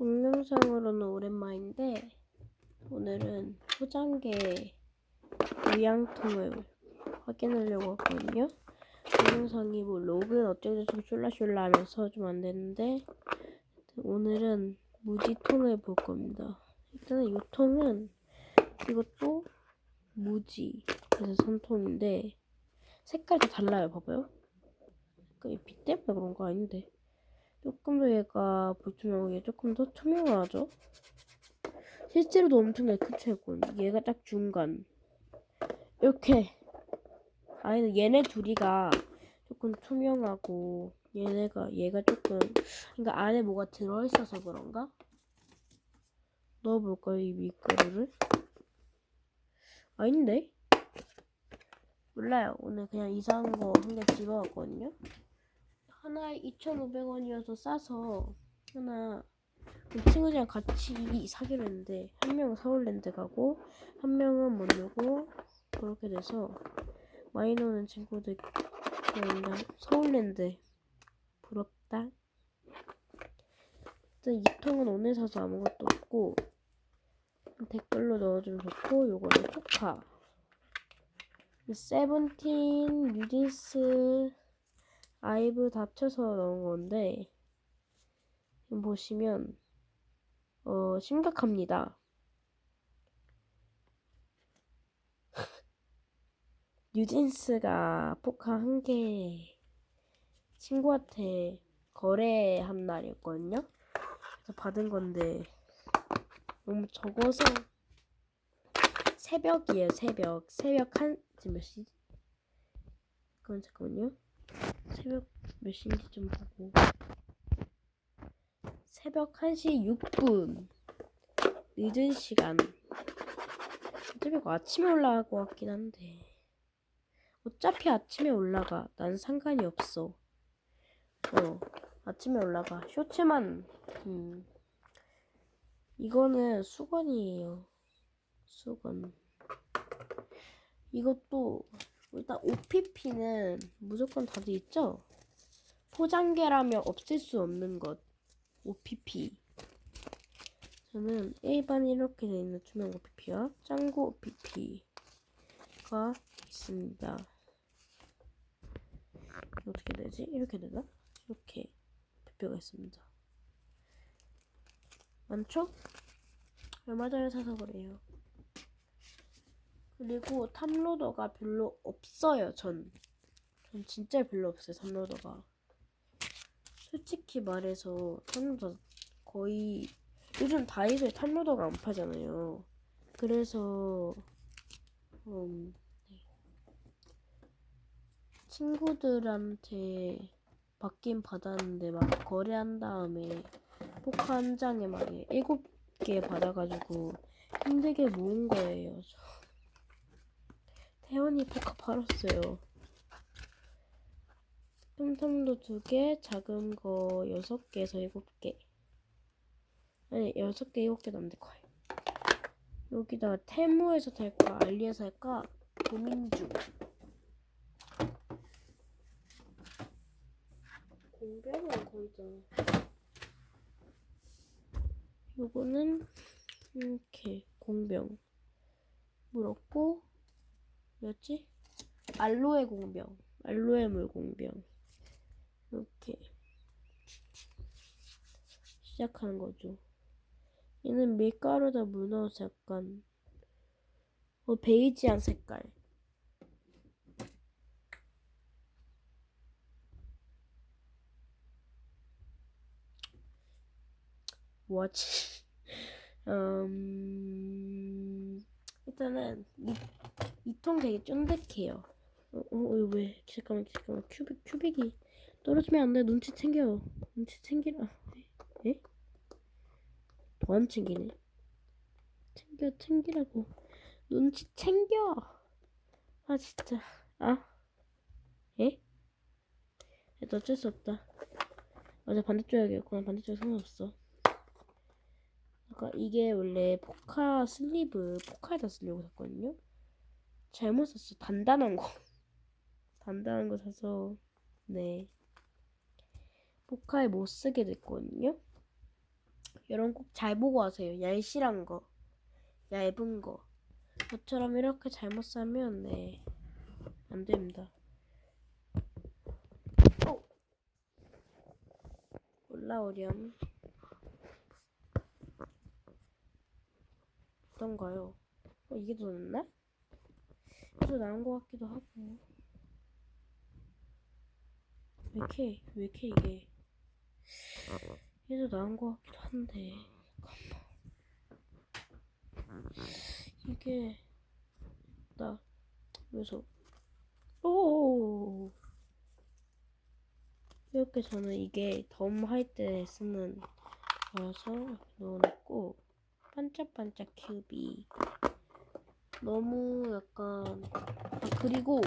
동영상으로는 오랜만인데 오늘은 포장계 요양통을 확인하려고 하거든요. 동영상이 뭐 로그인 어쩌고저쩌고 쫄라쫄라 하면서 좀안 됐는데 오늘은 무지통을 볼 겁니다. 일단은 이 통은 이것도 무지 그래서 선통인데 색깔이 달라요. 봐봐요. 그빛 때문에 그런 거 아닌데. 조금 더 얘가 불투명하고 얘 조금 더 투명하죠? 실제로도 엄청나게 큰 차이거든. 얘가 딱 중간. 이렇게. 아니, 얘네 둘이가 조금 투명하고, 얘네가, 얘가 조금, 그러니까 안에 뭐가 들어있어서 그런가? 넣어볼까요, 이 밀가루를? 아닌데? 몰라요. 오늘 그냥 이상한 거 한 개 집어왔거든요. 하나에 2,500원이어서 싸서 하나 그 친구들이랑 같이 사기로 했는데 한 명은 서울랜드 가고 한 명은 못 누고 그렇게 돼서 많이 노는 친구들 서울랜드 부럽다. 일단 이 통은 오늘 사서 아무것도 없고 댓글로 넣어주면 좋고 요거는 포카 세븐틴 뉴진스 아이브 다 합쳐서 넣은 건데 보시면 어 심각합니다. 뉴진스가 포카 한 개 친구한테 거래한 날이었거든요. 그래서 받은 건데 너무 적어서 새벽이에요. 새벽 새벽 한 지금 몇 시? 잠깐만 잠깐만요. 새벽 몇 시인지 좀 보고. 새벽 1시 6분. 늦은 시간. 어차피 아침에 올라갈 것 같긴 한데. 어차피 아침에 올라가. 난 상관이 없어. 어 아침에 올라가. 쇼츠만. 음. 이거는 수건이에요. 수건. 이것도 일단 OPP는 무조건 다들 있죠? 포장계라면 없앨 수 없는 것. OPP. 저는 일반 이렇게 되어 있는 투명 OPP와 짱구 OPP가 있습니다. 어떻게 되지? 이렇게 되나? 이렇게 OPP가 있습니다. 많죠? 얼마 전에 사서 그래요. 그리고 탑로더가 별로 없어요, 전. 전 진짜 별로 없어요, 탑로더가. 솔직히 말해서 탑로더 거의 요즘 다이소에 탑로더가 안 파잖아요. 그래서 음, 네. 친구들한테 받긴 받았는데 막 거래한 다음에 포카 한 장에 막 일곱 개 받아가지고 힘들게 모은 거예요. 저. 태연이 포카 팔았어요. 텀텀도 두 개, 작은 거 여섯 개에서 일곱 개. 아니 여섯 개, 일곱 안될 거예요. 여기다가 테무에서 살까, 알리에서 살까 고민 중. 공병은 거의잖아. 요거는 이렇게 공병 물었고 뭐였지? 알로에 공병, 알로에 물 공병 이렇게 시작하는 거죠. 얘는 밀가루에다 물 넣어서 약간 어, 베이지한 색깔. 뭐지? 음, 일단은 이, 이 통 되게 쫀득해요. 어, 어, 어, 왜? 잠깐만, 잠깐만. 큐빅, 큐빅이 떨어지면 안 돼. 눈치 챙겨. 눈치 챙기라. 에? 더 안 챙기네. 챙겨, 챙기라고. 눈치 챙겨. 아, 진짜. 아? 에? 그래도 어쩔 수 없다. 맞아, 반대쪽이었구나. 반대쪽 상관없어. 아까 이게 원래 포카 슬리브 포카에다 쓰려고 샀거든요. 잘못 샀어. 단단한 거. 단단한 거 사서 네. 포카에 못 쓰게 됐거든요. 여러분 꼭 잘 보고 하세요. 얄실한 거, 얇은 거. 저처럼 이렇게 잘못 싸면 네, 안 됩니다. 어. 올라오렴. 어떤가요? 어, 이게 더 낫나? 더 나은 것 같기도 하고. 왜 이렇게, 왜 이렇게 이게. 얘도 나은 것 같기도 한데. 잠깐만. 이게, 나, 그래서, 오! 이렇게 저는 이게 덤 할 때 쓰는 거라서 넣어놓고, 반짝반짝 큐비. 너무 약간, 아, 그리고,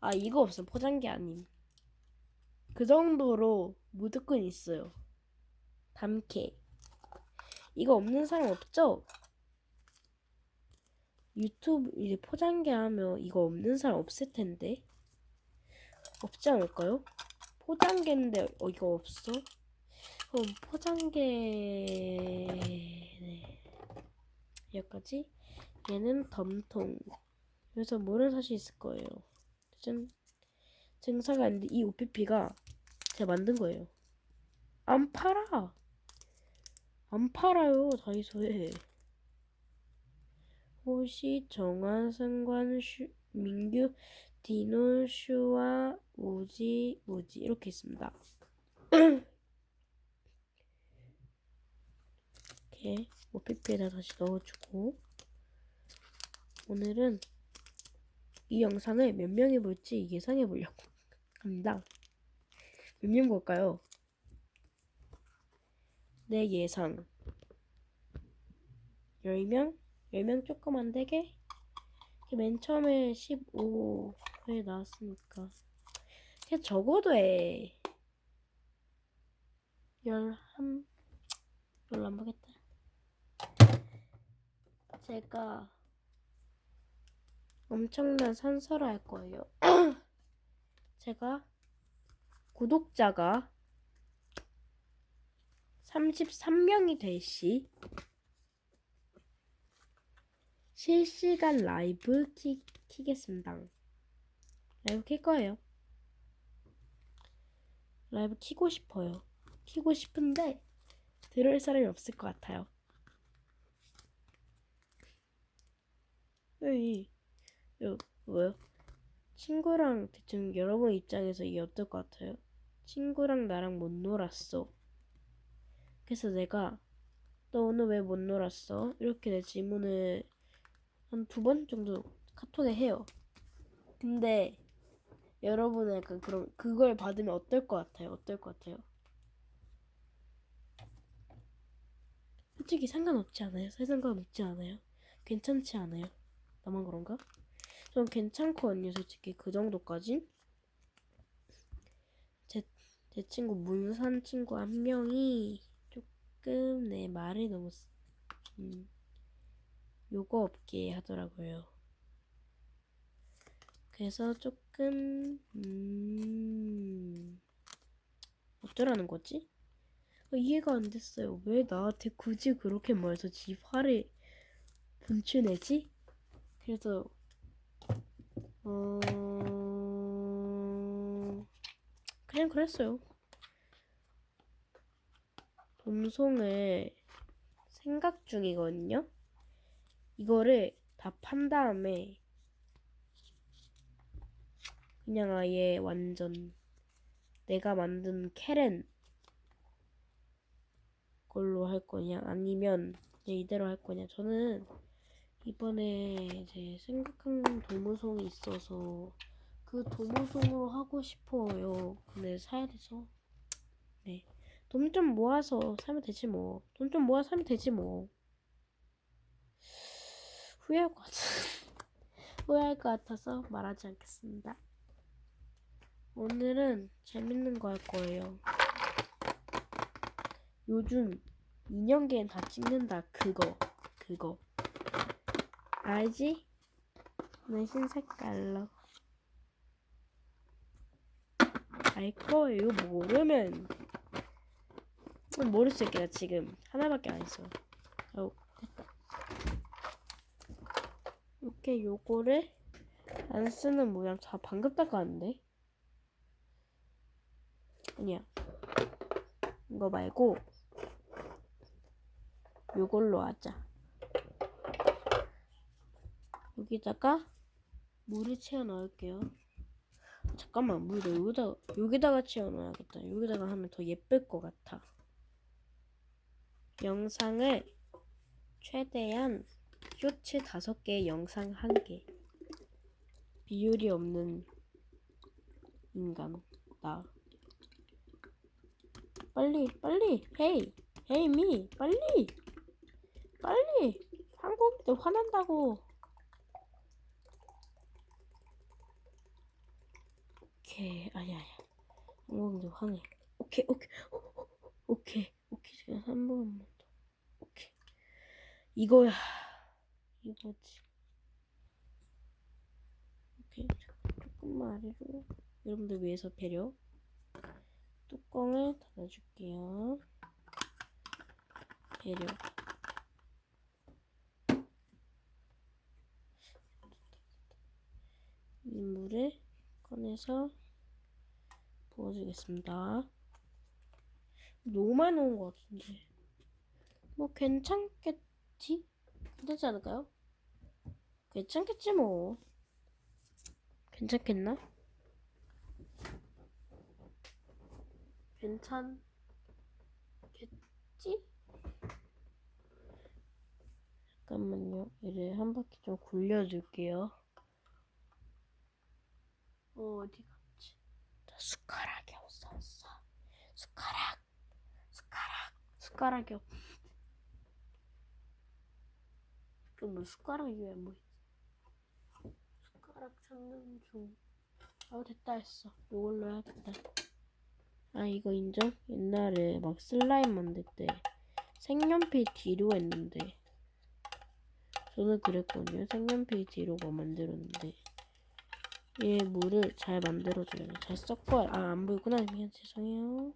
아, 이거 없어. 포장기 아님. 그 정도로 무조건 있어요. 담캐. 이거 없는 사람 없죠? 유튜브 이제 포장기 하면 이거 없는 사람 없을 텐데. 없지 않을까요? 포장기인데 어, 이거 없어? 그럼 포장기 네. 여기까지 얘는 덤통. 그래서 모르는 사실 있을 거예요? 짠 증사가 아닌데 이 OPP가 제가 만든 거예요. 안 팔아. 안 팔아요 다이소에. 호시 정한 승관 슈 민규 디노 슈와 우지 우지. 이렇게 있습니다. 이렇게 OPP에다 다시 넣어주고 오늘은 이 영상을 몇 명이 볼지 예상해 보려고 합니다. 몇 명 볼까요? 내 예상 10명? 10명 조금 안 되게? 맨 처음에 15회 나왔으니까 그냥 적어도 해 11 별로 안 보겠다 제가 엄청난 산설을 할 거예요. 제가 구독자가 33명이 될 시 실시간 라이브 키, 키겠습니다. 라이브 킬 거예요. 라이브 키고 싶어요. 키고 싶은데 들을 사람이 없을 것 같아요. 에이, 요, 뭐요? 친구랑 대충 여러분 입장에서 이게 어떨 것 같아요? 친구랑 나랑 못 놀았어. 그래서 내가 너 오늘 왜 못 놀았어? 이렇게 내 질문을 한 두 번 정도 카톡에 해요. 근데 여러분은 약간 그럼 그걸 받으면 어떨 것 같아요? 어떨 것 같아요? 솔직히 상관없지 않아요? 상관없지 않아요? 괜찮지 않아요? 나만 그런가? 전 괜찮거든요, 솔직히 그 정도까진. 제, 제 친구 문산 친구 한 명이 조금 내 말을 너무 좀 요거 없게 하더라고요. 그래서 조금 음 어쩌라는 거지? 어, 이해가 안 됐어요. 왜 나한테 굳이 그렇게 말해서 지 화를 분출내지? 그래서 어 그냥 그랬어요. 음송을 생각 중이거든요. 이거를 다 판 다음에 그냥 아예 완전 내가 만든 캐렌 걸로 할 거냐 아니면 이대로 할 거냐 저는 이번에 이제 생각한 도무송이 있어서 그 도무송으로 하고 싶어요. 근데 사야 돼서 네. 돈 좀 모아서 사면 되지 뭐. 돈 좀 모아서 사면 되지 뭐. 후회할 것 같아. 후회할 것 같아서 말하지 않겠습니다. 오늘은 재밌는 거 할 거예요. 요즘 인형게임 다 찍는다. 그거. 그거. 알지? 내신 색깔로. 알 거예요. 모르면 음, 모를 수 있겠다 지금 하나밖에 안 했어. 아우 됐다. 이렇게 요거를 안 쓰는 모양 다 방금 닦았는데 아니야 이거 말고 요걸로 하자. 여기다가 물을 채워 넣을게요. 잠깐만 물을 여기다가 여기다가 채워 넣어야겠다. 여기다가 하면 더 예쁠 것 같아. 영상을 최대한 쇼츠 다섯 개, 영상 한 개. 비율이 없는 인간 나. 빨리 빨리 헤이 헤이 미 빨리 빨리 한국인들 화난다고. 오케이 아니야 아니야 한국인들 화내. 오케이 오케이 오케이 오케이 지금 한 번만 더. 오케이 이거야 이거지. 오케이 조금만 아래로 여러분들 위해서 배려. 뚜껑을 닫아줄게요. 배려. 이 물을 꺼내서 부어주겠습니다. 너무 많이 넣은 것 같은데. 뭐 괜찮겠지? 괜찮지 않을까요? 괜찮겠지 뭐. 괜찮겠나? 괜찮겠지? 잠깐만요. 얘를 한 바퀴 좀 굴려줄게요. 어, 어디 갔지? 나 숟가락이 없었어. 숟가락, 숟가락, 숟가락이 없. 그럼 뭐 숟가락이 왜 뭐? 있지? 숟가락 찾는 중. 아 됐다 했어. 이걸로 해야겠다. 아 이거 인정? 옛날에 막 슬라임 만들 때 색연필 뒤로 했는데 저는 그랬거든요. 색연필 뒤로 뭐 만들었는데 얘 물을 잘 만들어줘야 돼. 잘 섞어야 아 안 보이구나. 미안 죄송해요.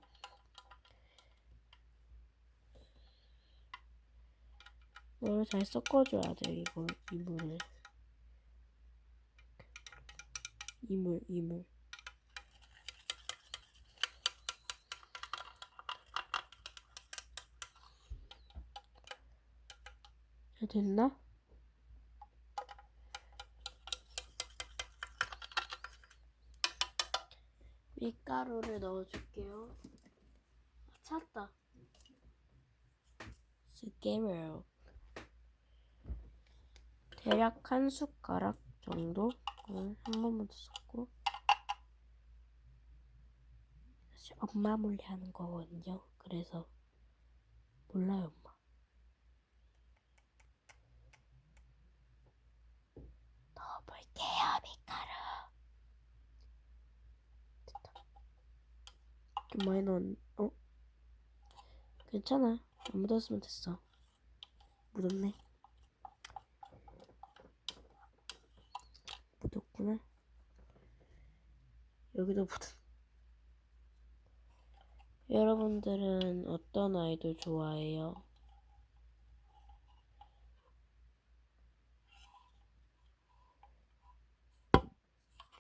이걸 잘 섞어줘야 돼 이거 이 물을 이 물 이물 잘 됐나? 밀가루를 넣어줄게요. 아, 찾았다. 스케르 대략 한 숟가락 정도 한 번만 더 섞고 사실 엄마 몰래 하는 거거든요. 그래서 몰라요 엄마. 넣어볼게요 밀가루. 됐다. 좀 많이 넣은 어? 괜찮아. 안 묻었으면 됐어. 묻었네. 묻었구나. 여기도 묻은. 여러분들은 어떤 아이돌 좋아해요?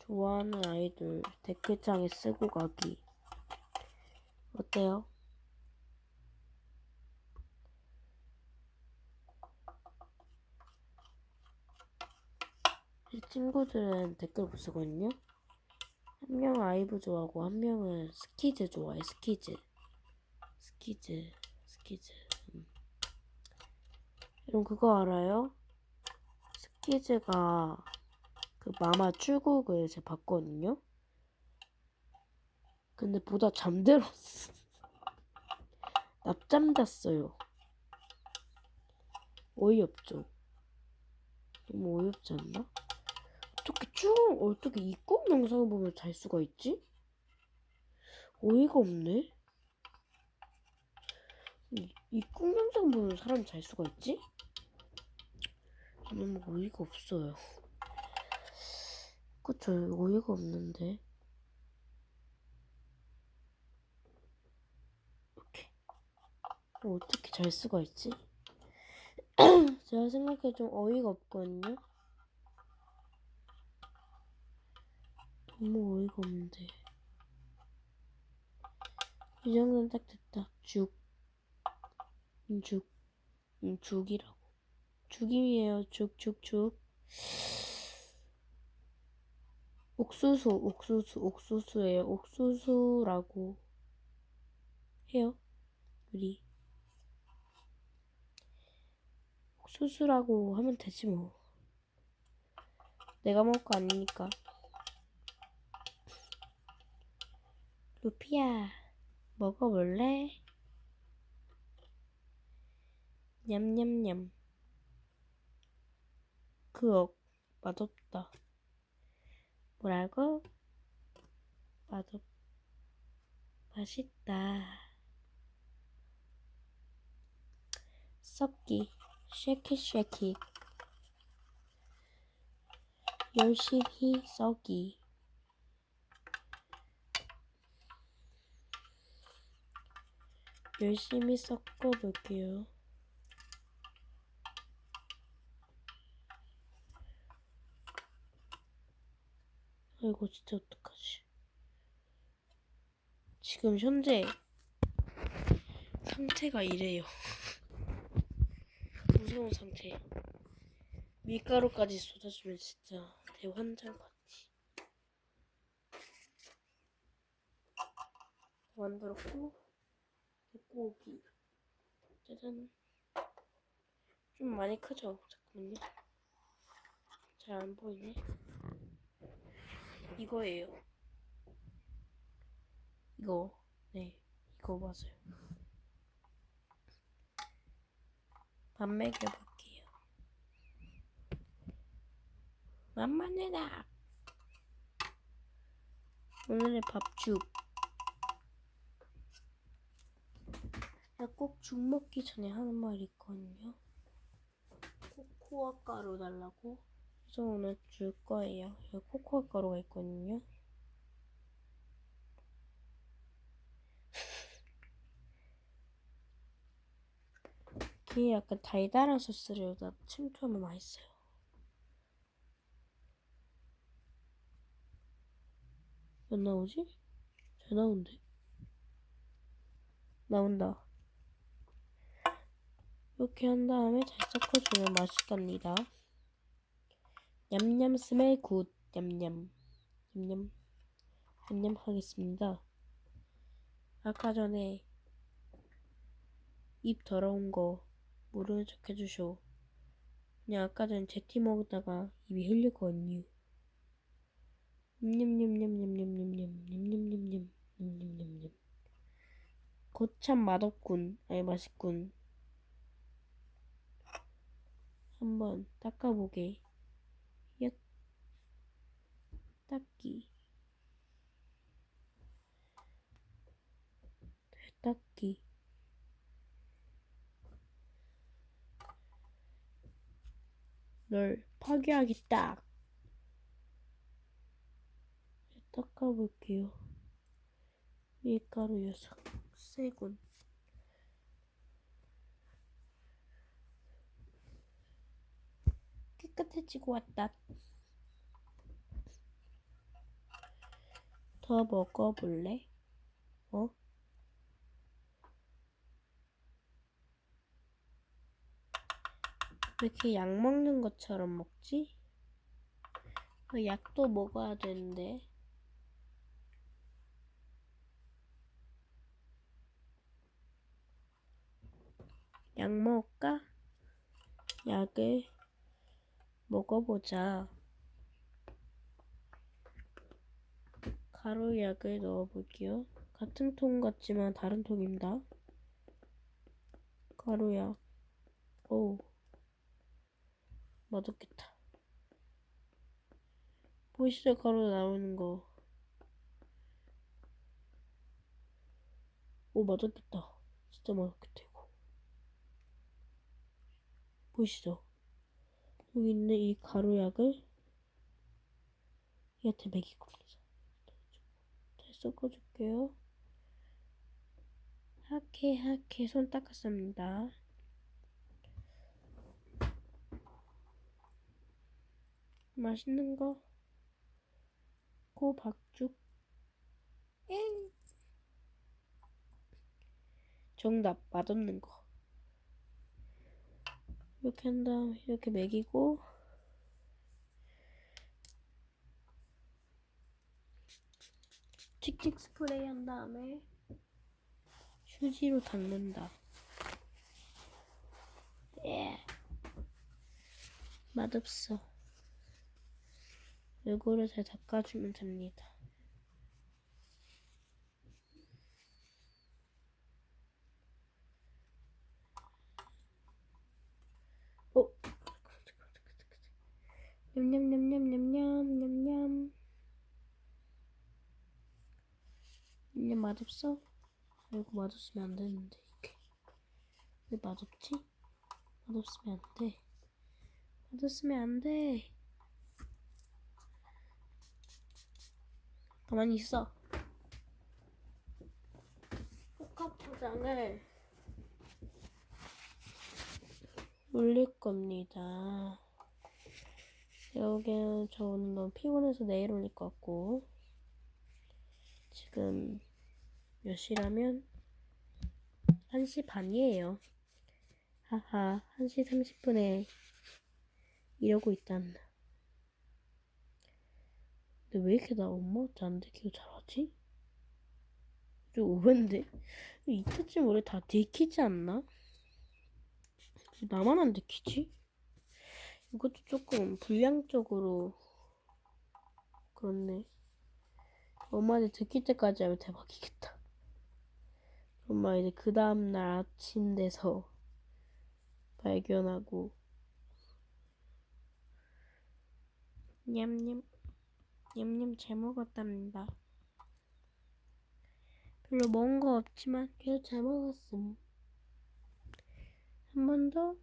좋아하는 아이돌 댓글창에 쓰고 가기. 어때요? 제 친구들은 댓글 못 쓰거든요. 한 명은 아이브 좋아하고 한 명은 스키즈 좋아해. 스키즈. 스키즈. 스키즈. 음. 여러분 그거 알아요? 스키즈가 그 마마 출국을 제가 봤거든요. 근데 보다 잠들었어. 낮잠 잤어요. 어이없죠? 너무 어이없지 않나? 어떻게 쭉 어떻게 이꿈 영상을 보면 잘 수가 있지? 어이가 없네. 이꿈 영상 보면 사람이 잘 수가 있지? 너무 어이가 없어요. 그쵸 어이가 없는데. 이렇게 어, 어떻게 잘 수가 있지? 제가 생각해 좀 어이가 없거든요. 너무 어이가 없는데. 이 정도는 딱 됐다. 죽. 음, 죽. 음, 죽이라고. 죽임이에요. 죽, 죽, 죽. 옥수수, 옥수수, 옥수수예요. 옥수수라고 해요. 우리. 옥 수수라고 하면 되지 뭐. 내가 먹을 거 아니니까. 루피야, 먹어볼래? 냠냠냠. 그억 맛없다. 뭐라고? 맛없. 맛있다. 썩기. 쉐키 쉐키. 열심히 썩기. 열심히 섞어 볼게요. 아이고 진짜 어떡하지? 지금 현재 상태가 이래요. 무서운 상태. 밀가루까지 쏟아주면 진짜 대환장 같지. 만들었고 고기 짜잔. 좀 많이 크죠? 잠깐만요. 잘 안 보이네. 이거예요. 이거 네 이거 맞아요. 밥 먹여 볼게요. 만만해라. 오늘의 밥죽. 꼭 죽 먹기 전에 하는 말이 있거든요. 코코아 가루 달라고. 그래서 오늘 줄 거예요. 여기 코코아 가루가 있거든요. 이게 약간 달달한 소스를 여기다 침투하면 맛있어요. 몇 나오지? 잘 나온대. 나온다. 이렇게 한 다음에 잘 섞어주면 맛있답니다. 냠냠 스멜 굿 냠냠 냠냠 냠냠 하겠습니다. 아까 전에 입 더러운 거 모르는 척 해주쇼. 그냥 아까 전에 제티 먹다가 입이 흘렸거든요. 냠냠냠냠냠냠냠냠냠냠냠냠냠냠 거참 맛없군. 아니 맛있군. 한번 닦아보게. 약 닦기. 닦기. 널 파괴하겠다. 닦아볼게요. 밀가루 녀석. 세군. 깨끗해지고 왔다. 더 먹어볼래? 어? 왜 이렇게 약 먹는 것처럼 먹지? 그 약도 먹어야 되는데. 약 먹을까? 약을 먹어보자. 가루약을 넣어볼게요. 같은 통 같지만 다른 통입니다. 가루약. 오. 맛없겠다. 보이시죠? 가루 나오는 거. 오, 맛없겠다. 진짜 맛없겠다, 이거. 보이시죠? 여기 있는 이 가루약을 얘한테 먹이고 잘 섞어줄게요. 하케 하케 손 닦았습니다. 맛있는 거. 고박죽. 엥. 정답 맛없는 거. 이렇게 한 다음 이렇게 먹이고. 칙칙 스프레이 한 다음에 휴지로 닦는다. 예. 맛없어 얼굴을 잘 닦아주면 됩니다 어? 냠냠냠냠냠냠냠 냠 냠 맛없어? 이거 맛없으면 안 되는데 이게 왜 맛없지? 맛없으면 안 돼. 맛없으면 안 돼. 가만히 있어. 포카 포장을 올릴 겁니다. 여기는 저 오늘 너무 피곤해서 내일 올릴 것 같고 지금 몇 시라면 1시 반이에요. 하하, 1시 30분에 이러고 있단다. 근데 왜 이렇게 나 엄마한테 안 들키고 잘하지? 좀 오랜데? 이때쯤 원래 다 들키지 않나? 나만 안 들키지? 이것도 조금 불량적으로 그렇네. 엄마한테 들킬 때까지 하면 대박이겠다. 엄마 이제 그 다음날 아침 돼서 발견하고 냠냠 냠냠 잘 먹었답니다. 별로 먹은 거 없지만 그래도 잘 먹었음. 한 번 더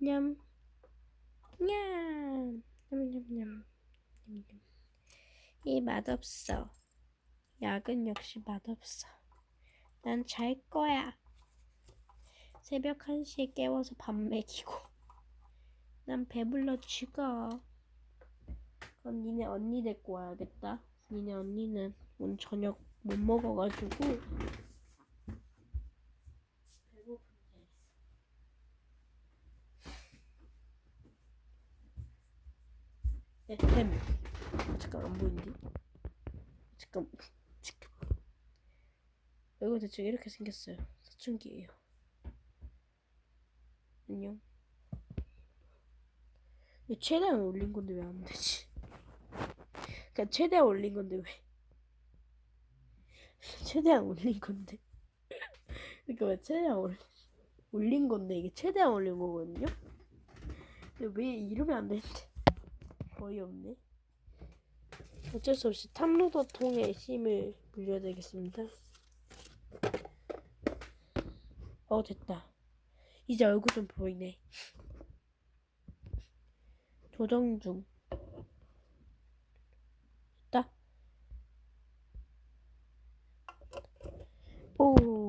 냠. 냠. 냠냠냠. 냠냠. 이 맛없어. 약은 역시 맛없어. 난 잘 거야. 새벽 1시에 깨워서 밥 먹이고. 난 배불러 죽어. 그럼 니네 언니 데리고 와야겠다. 니네 언니는 오늘 저녁 못 먹어가지고. 배고픈데. 네, 햄. 아, 잠깐 안 보이는데? 잠깐, 잠깐. 이거 대충 이렇게 생겼어요. 사춘기예요. 안녕. 근데 최대한 올린 건데 왜 안 되지? 그니까 최대한 올린 건데 왜? 최대한 올린 건데. 그니까 왜 최대한 올, 올린 건데 이게 최대한 올린 거거든요? 근데 왜 이러면 안 되는데? 어이없네. 어쩔 수 없이 탑로더 통에 힘을 물려야 되겠습니다. 어, 됐다. 이제 얼굴 좀 보이네. 조정 중. 哦。